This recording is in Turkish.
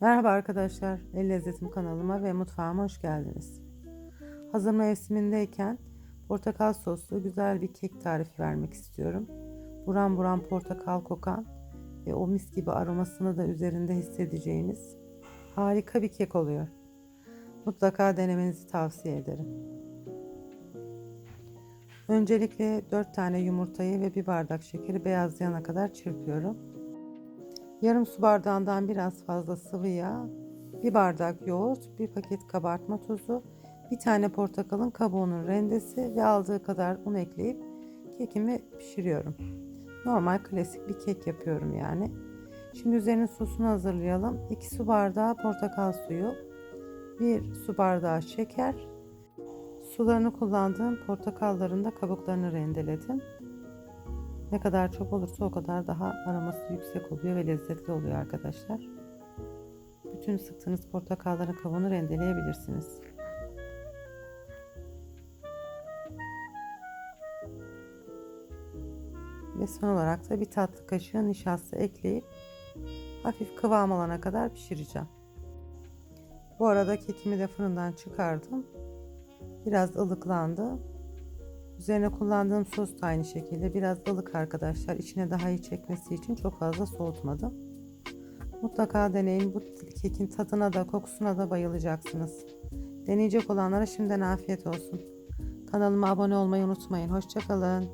Merhaba arkadaşlar, El Lezzetim kanalıma ve mutfağıma hoş geldiniz. Hazır mevsimindeyken portakal soslu güzel bir kek tarifi vermek istiyorum. Buram buram portakal kokan ve o mis gibi aromasını da üzerinde hissedeceğiniz harika bir kek oluyor. Mutlaka denemenizi tavsiye ederim. Öncelikle 4 tane yumurtayı ve bir bardak şekeri beyazlayana kadar çırpıyorum. Yarım su bardağından biraz fazla sıvı yağ, bir bardak yoğurt, bir paket kabartma tozu, bir tane portakalın kabuğunun rendesi ve aldığı kadar un ekleyip kekimi pişiriyorum. Normal klasik bir kek yapıyorum yani. Şimdi üzerine sosunu hazırlayalım. 2 su bardağı portakal suyu, 1 su bardağı şeker, sularını kullandığım portakalların da kabuklarını rendeledim. Ne kadar çok olursa o kadar daha aroması yüksek oluyor ve lezzetli oluyor arkadaşlar. Bütün sıktığınız portakalların kabuğunu rendeleyebilirsiniz. Ve son olarak da bir tatlı kaşığı nişasta ekleyip hafif kıvam alana kadar pişireceğim. Bu arada kekimi de fırından çıkardım. Biraz ılıklandı. Üzerine kullandığım sos da aynı şekilde biraz ılık arkadaşlar. İçine daha iyi çekmesi için çok fazla soğutmadım. Mutlaka deneyin. Bu kekin tadına da kokusuna da bayılacaksınız. Deneyecek olanlara şimdiden afiyet olsun. Kanalıma abone olmayı unutmayın. Hoşçakalın.